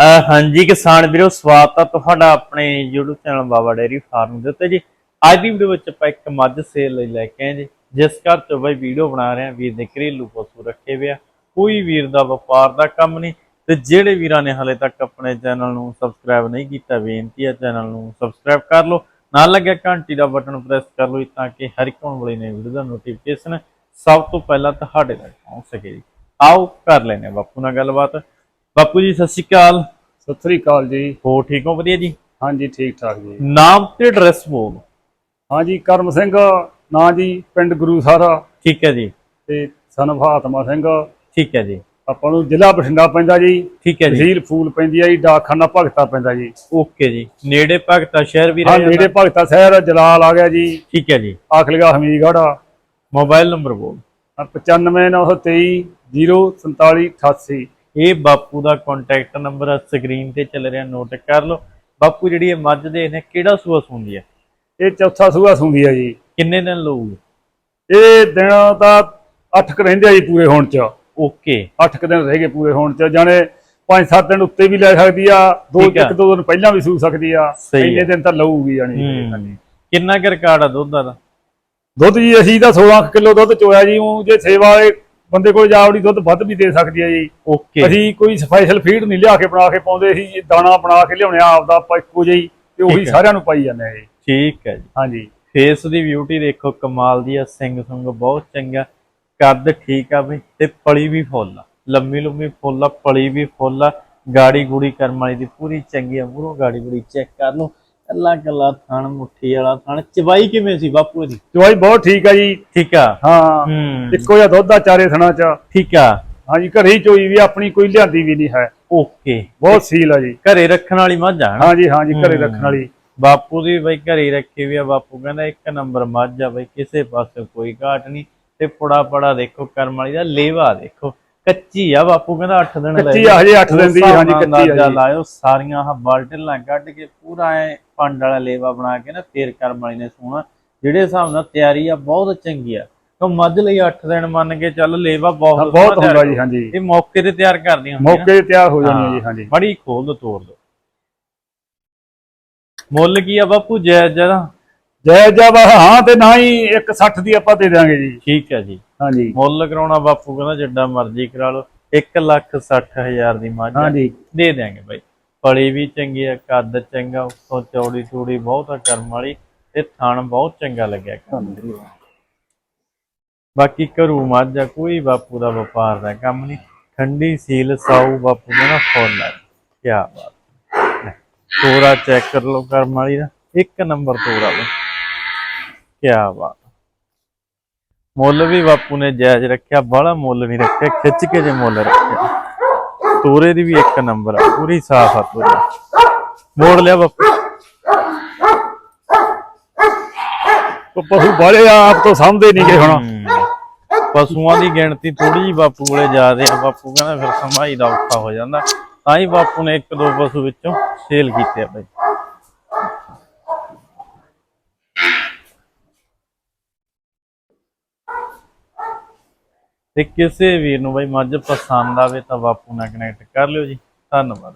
ਅਹ ਹਾਂਜੀ ਕਿਸਾਨ ਵੀਰੋ, ਸਵਾਗਤ ਆ ਤੁਹਾਡਾ ਆਪਣੇ YouTube channel Baba dairy farm ਦੇ ਉੱਤੇ ਜੀ। ਅੱਜ ਦੀ ਵੀਡੀਓ ਵਿੱਚ ਆਪਾਂ ਇੱਕ ਮੱਝ ਸੇਲ ਲਈ ਲੈ ਕੇ ਆਏ ਜੀ। ਜਿਸ ਘਰ ਤੋਂ ਬਈ ਵੀਡੀਓ ਬਣਾ ਰਹੇ ਆ ਵੀਰ ਦੇ ਘਰੇਲੂ ਪਸ਼ੂ ਰੱਖੇ ਹੋਏ ਆ। ਕੋਈ ਵੀਰ ਦਾ ਵਪਾਰ ਦਾ ਕੰਮ ਨਹੀਂ ਤੇ ਜਿਹੜੇ ਵੀਰਾਂ ਨੇ ਹਲੇ ਤੱਕ ਆਪਣੇ ਚੈਨਲ ਨੂੰ ਸਬਸਕ੍ਰਾਈਬ ਨਹੀਂ ਕੀਤਾ, ਬੇਨਤੀ ਹੈ ਚੈਨਲ ਨੂੰ ਸਬਸਕ੍ਰਾਈਬ ਕਰ ਲਓ। ਨਾਲ ਲੱਗਿਆ ਘੰਟੀ ਦਾ ਬਟਨ ਪ੍ਰੈਸ ਕਰ ਲਓ ਤਾਂ ਕਿ ਹਰ ਇੱਕ ਆਉਣ ਵਾਲੀ ਨਵੀਂ ਵੀਡੀਓ ਦਾ ਨੋਟੀਫਿਕੇਸ਼ਨ ਸਭ ਤੋਂ ਪਹਿਲਾਂ ਤੁਹਾਡੇ ਤੱਕ ਪਹੁੰਚ ਸਕੇ ਜੀ। ਆਓ ਕਰ ਲੈਨੇ ਆ ਬਾਪੂ ਨਾਲ ਗੱਲਬਾਤ। ਬਾਪੂ ਜੀ ਸਤਿ ਸ਼੍ਰੀ ਅਕਾਲ। ਸਤਿ ਸ੍ਰੀ ਅਕਾਲ ਜੀ। ਹੋ ਠੀਕ ਹੋ? ਵਧੀਆ ਜੀ? ਹਾਂਜੀ ਠੀਕ ਠਾਕ ਜੀ। ਨਾਮ ਤੇ ਐਡਰੈਸ ਬੋਲ। ਹਾਂਜੀ ਕਰਮ ਸਿੰਘ ਨਾਂ ਜੀ ਪਿੰਡ ਗੁਰੂ ਸਾਰਾ। ਠੀਕ ਹੈ ਜੀ। ਤੇ ਸਨ ਸਿੰਘ। ਠੀਕ ਹੈ ਜੀ। ਆਪਾਂ ਨੂੰ ਜ਼ਿਲ੍ਹਾ ਬਠਿੰਡਾ ਪੈਂਦਾ ਜੀ। ਠੀਕ ਹੈ ਜੀ। ਤਹਿਸੀਲ ਫੂਲ ਪੈਂਦੀ ਆ ਜੀ ਡਾਕਖਾਨਾ ਭਗਤਾ ਪੈਂਦਾ ਜੀ। ਓਕੇ ਜੀ। ਨੇੜੇ ਭਗਤਾ ਸ਼ਹਿਰ ਵੀ ਹਾਂ ਰਹਿ ਨੇੜੇ ਭਗਤਾ ਸ਼ਹਿਰ ਜਲਾਲ ਆ ਗਿਆ ਜੀ। ਠੀਕ ਹੈ ਜੀ। ਆਖਲੀਗਾ ਹਮੀਦਗੜ੍ਹ ਮੋਬਾਈਲ ਨੰਬਰ ਬੋਲ। 95923 04788 ਇਹ ਬਾਪੂ ਦਾ ਕੰਟੈਕਟ ਨੰਬਰ ਸਕਰੀਨ ਤੇ ਚੱਲ ਰਿਹਾ ਨੋਟ ਕਰ ਲਓ। ਬਾਪੂ ਜਿਹੜੀ ਇਹ ਮੱਝ ਦੇ ਨੇ ਕਿਹੜਾ ਸੂਆ ਸੁੰਦੀ ਹੈ ਇਹ ਚੌਥਾ ਸੂਆ ਸੁੰਦੀ ਆ ਜੀ। ਕਿੰਨੇ ਦਿਨ ਲਊਗੀ? ਇਹ ਦਿਨ ਤਾਂ 8 ਕ ਰਹਿੰਦੇ ਆ ਜੀ ਪੂਰੇ ਹੋਣ ਚ। ਓਕੇ। 8 ਕ ਦਿਨ ਰਹਿ ਗਏ ਪੂਰੇ ਹੋਣ ਚ। ਜਾਣੇ 5-7 ਦਿਨ ਉੱਤੇ ਵੀ ਲੈ ਸਕਦੀ ਆ ਦੋ ਆ। ਇੱਕ ਦੋ ਦਿਨ ਪਹਿਲਾਂ ਵੀ ਸੂ ਸਕਦੀ ਆ। ਇੰਨੇ ਆ। ਦਿਨ ਤਾਂ ਲਊਗੀ ਹੂੰ। ਕਿੰਨਾ ਕੁ ਰਿਕਾਰਡ ਆ ਦੁੱਧ ਦਾ? ਦੁੱਧ ਜੀ ਅਸੀਂ ਤਾਂ 16 ਕਿਲੋ ਦੁੱਧ ਚੋਇਆ ਜੀ। ਉਹ ਜੇ ਸੇਵਾ ਵਾਲੇ ਬੰਦੇ ਕੋਲ ਜਾਵੜੀ ਦੁੱਧ ਵੱਧ ਵੀ ਦੇ ਸਕਦੀ ਹੈ ਜੀ। ਓਕੇ। ਅਸੀਂ ਕੋਈ ਸਪੈਸ਼ਲ ਫੀਡ ਨਹੀਂ ਲਿਆ ਕੇ ਬਣਾ ਕੇ ਪਾਉਂਦੇ ਅਸੀਂ ਜੀ ਦਾਣਾ ਬਣਾ ਕੇ ਲਿਆਉਣੇ ਆਪਾਂ ਇੱਕੋ ਜਿਹੀ ਤੇ ਉਹੀ। ਸਾਰਿਆਂ ਨੂੰ ਪਾਈ ਜਾਂਦੇ ਆ ਜੀ। ਠੀਕ ਹੈ ਜੀ। ਹਾਂਜੀ। ਫੇਸ ਦੀ ਬਿਊਟੀ ਦੇਖੋ ਕਮਾਲ ਦੀ ਆ ਸਿੰਘ ਸੁੰਗ ਬਹੁਤ ਚੰਗਾ। ਕੱਦ ਠੀਕ ਆ ਬਈ ਤੇ ਪਲੀ ਵੀ ਫੁੱਲ ਆ। ਲੰਮੀ ਲੰਮੀ ਫੁੱਲ ਆ ਪਲੀ ਵੀ ਫੁੱਲ ਆ। ਗਾੜੀ ਗੂੜੀ ਕਰਮ ਵਾਲੀ ਦੀ ਪੂਰੀ ਚੰਗੀ ਆ ਮੂਰੋਂ ਗਾੜੀ ਗੂੜੀ ਚੈੱਕ ਕਰ ਲਓ ਕੱਲਾ ਕੱਲਾ ਥਣ ਮੁੱਠੀ ਵਾਲਾ ਥਣ। ਚਵਾਈ ਕਿਵੇਂ ਸੀ ਬਾਪੂ ਦੀ ਚਵਾਈ ਬਹੁਤ ਠੀਕ ਆ ਜੀ। ਠੀਕ ਆ? ਹਾਂ। ਹੂੰ। ਇੱਕੋ ਜਿਹਾ ਦੁੱਧ ਆ ਚਾਰੇ ਥਣਾ ਚ। ਠੀਕ ਆ। ਹਾਂਜੀ ਘਰੇ ਹੀ ਚੋਈ ਵੀ ਆਪਣੀ ਕੋਈ ਲਿਆਂਦੀ ਵੀ ਨਹੀਂ ਹੈ। ਓਕੇ। ਬਹੁਤ ਸੀਲ ਆ ਜੀ। ਘਰੇ ਰੱਖਣ ਵਾਲੀ ਮੱਝ ਆ? ਹਾਂਜੀ ਹਾਂਜੀ ਘਰੇ। ਰੱਖਣ ਵਾਲੀ। ਬਾਪੂ ਦੀ ਬਈ ਘਰੇ ਰੱਖੀ ਵੀ ਆ ਬਾਪੂ ਕਹਿੰਦਾ ਇੱਕ ਨੰਬਰ ਮੱਝ ਆ ਬਈ ਕਿਸੇ ਪਾਸੇ ਕੋਈ ਘਾਟ ਨਹੀਂ। ਤੇ ਪੁੜਾ ਪੜਾ ਦੇਖੋ ਕਰਮ ਵਾਲੀ ਦਾ ਲੇਵਾ ਦੇਖੋ। ਕੱਚੀ ਆ ਬਾਪੂ ਕਹਿੰਦਾ 8 ਦਿਨ ਕੱਚੀ ਆ, ਹਜੇ ਅੱਠ ਦਿਨ ਦੀ, ਹਾਂਜੀ, ਕੱਚੀ ਆ ਜੀ। ਲਾਇਓ ਸਾਰੀਆਂ ਆਹ ਬਾਲਟਲਾਂ ਕੱਢ ਕੇ ਪੂਰਾ ਐ ਪੰਡ ਵਾਲਾ ਲੇਵਾ ਬਣਾ ਕੇ ਨਾ ਫੇਰ ਕਰਮ ਵਾਲੀ ਨੇ ਸੋਣਾ। ਜਿਹੜੇ ਹਿਸਾਬ ਨਾਲ ਤਿਆਰੀ ਆ ਬਹੁਤ ਚੰਗੀ ਆ। ਕਿਉਂ ਮੱਝ ਲਈ 8 ਦਿਨ ਮੰਨ ਕੇ ਚੱਲ ਲੇਵਾ ਬਹੁਤ ਬਹੁਤ ਹੁੰਦਾ ਜੀ ਹਾਂਜੀ। ਇਹ ਮੌਕੇ ਤੇ ਤਿਆਰ ਕਰਦੀਆਂ ਮੌਕੇ ਤੇ ਤਿਆਰ ਹੋ ਹੈ ਜੀ ਹਾਂਜੀ। ਬੜੀ ਖੋਲ ਤੋੜ ਦੋ। ਮੁੱਲ ਕੀ ਆ ਬਾਪੂ ਜੈ ਜਰਾ ਜੈ ਜੈ ਬਸ ਹਾਂ ਤੇ ਨਾ ਹੀ 160 ਦੀ ਆਪਾਂ ਦੇ ਦਿਆਂਗੇ ਜੀ। ਠੀਕ ਹੈ ਜੀ। ਹਾਂਜੀ। ਮੁੱਲ ਕਰਾਉਣਾ ਬਾਪੂ ਕਹਿੰਦਾ ਜਿੱਡਾ ਮਰਜ਼ੀ ਕਰਾ ਲਓ 1 ਲੱਖ 60 ਹਜ਼ਾਰ ਦੀ ਮੱਝ। ਹਾਂਜੀ। ਦੇ ਦਿਆਂਗੇ ਬਾਈ। ਪਲੀ ਵੀ ਚੰਗੀ ਆ ਕੱਦ ਚੰਗਾ ਉੱਤੋਂ ਚੌੜੀ ਚੂੜੀ ਬਹੁਤ ਆ ਕਰਮ ਵਾਲੀ ਤੇ ਥਣ ਬਹੁਤ ਚੰਗਾ ਲੱਗਿਆ ਬਾਕੀ ਘਰੂ ਮੱਝ ਆ ਕੋਈ ਬਾਪੂ ਦਾ ਵਪਾਰ ਦਾ ਕੰਮ ਨਹੀਂ। ਠੰਡੀ ਸੀਲ ਸਾਊ ਬਾਪੂ ਕਹਿੰਦਾ ਫੁੱਲ ਆ। ਕੀ ਬਾਤ। ਤੋਰਾ ਚੈੱਕ ਕਰ ਲਓ ਕਰਮ ਵਾਲੀ ਦਾ। ਇੱਕ ਨੰਬਰ ਤੋਰਾ ਬਈ। ਕੀ ਬਾਤ। ਮੁੱਲ ਵੀ ਬਾਪੂ ਨੇ ਜਾਇਜ਼ ਰੱਖਿਆ ਬਾਹਲਾ ਮੁੱਲ ਨਹੀਂ ਰੱਖਿਆ ਖਿੱਚ ਕੇ ਜੇ ਮੁੱਲ ਰੱਖਿਆ। ਤੋਰੇ ਦੀ ਵੀ ਇੱਕ ਨੰਬਰ ਆ ਪੂਰੀ ਸਾਫ਼ ਆ ਤੋਰਾ। ਮੋੜ ਲਿਆ ਬਾਪੂ। ਪਸ਼ੂ ਬਾਲੇ ਆਪ ਤੋਂ ਸਮਝਦੇ ਨਹੀਂ ਗਏ ਹੁਣ। ਪਸ਼ੂਆਂ ਦੀ ਗਿਣਤੀ ਥੋੜੀ ਜੀ ਬਾਪੂ ਕੋਲੇ ਜ਼ਿਆਦੇ ਆ ਬਾਪੂ ਕਹਿੰਦਾ ਫਿਰ ਸੰਭਾਈ ਦਾ ਔਖਾ ਹੋ ਜਾਂਦਾ। ਤਾਂ ਹੀ ਬਾਪੂ ਨੇ ਇੱਕ ਦੋ ਪਸ਼ੂ ਵਿੱਚੋਂ ਸੇਲ ਕੀਤੇ ਆ ਬਾਈ। ਤੇ ਕਿਸੇ ਵੀਰ ਨੂੰ ਬਾਈ ਮੱਝ ਪਸੰਦ ਆਵੇ ਤਾਂ ਬਾਪੂ ਨਾਲ ਕਨੈਕਟ ਕਰ ਲਿਓ ਜੀ। ਧੰਨਵਾਦ।